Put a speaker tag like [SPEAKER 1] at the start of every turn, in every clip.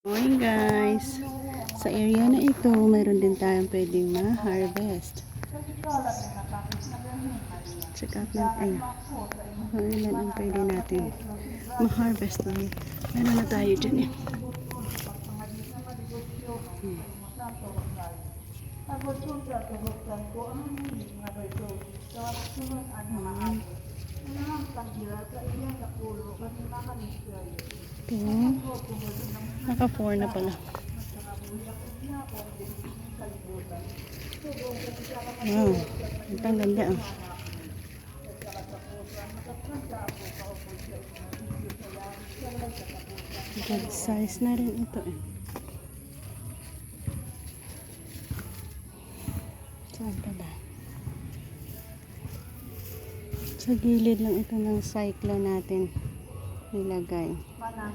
[SPEAKER 1] Morning guys! Sa area na ito, mayroon din tayong pwedeng ma-harvest. Check out natin. Kung ilan ang pwede natin ma-harvest na Meron na tayo dyan eh. Ito. Naka 4 na pala. Wow. Ang ganda ah. Good size na rin ito eh. Saan pa ba? Sa gilid lang ito ng cyclo natin nilagay.
[SPEAKER 2] Nang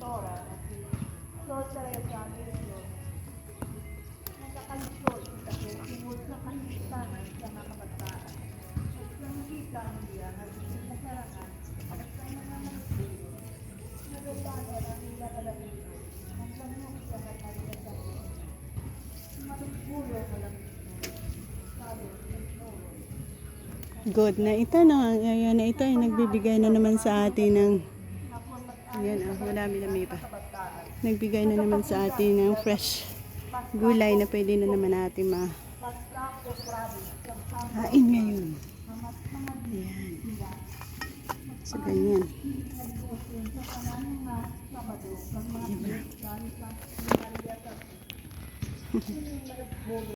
[SPEAKER 2] toro.
[SPEAKER 1] Good na ito no. Area na ito ay nagbibigay na naman sa atin ng Ayan ah, madami-dami pa. Nagbigay na naman sa atin ng fresh gulay na pwede na naman natin ma kain ngayon. Ayan. So, ganyan. Diba?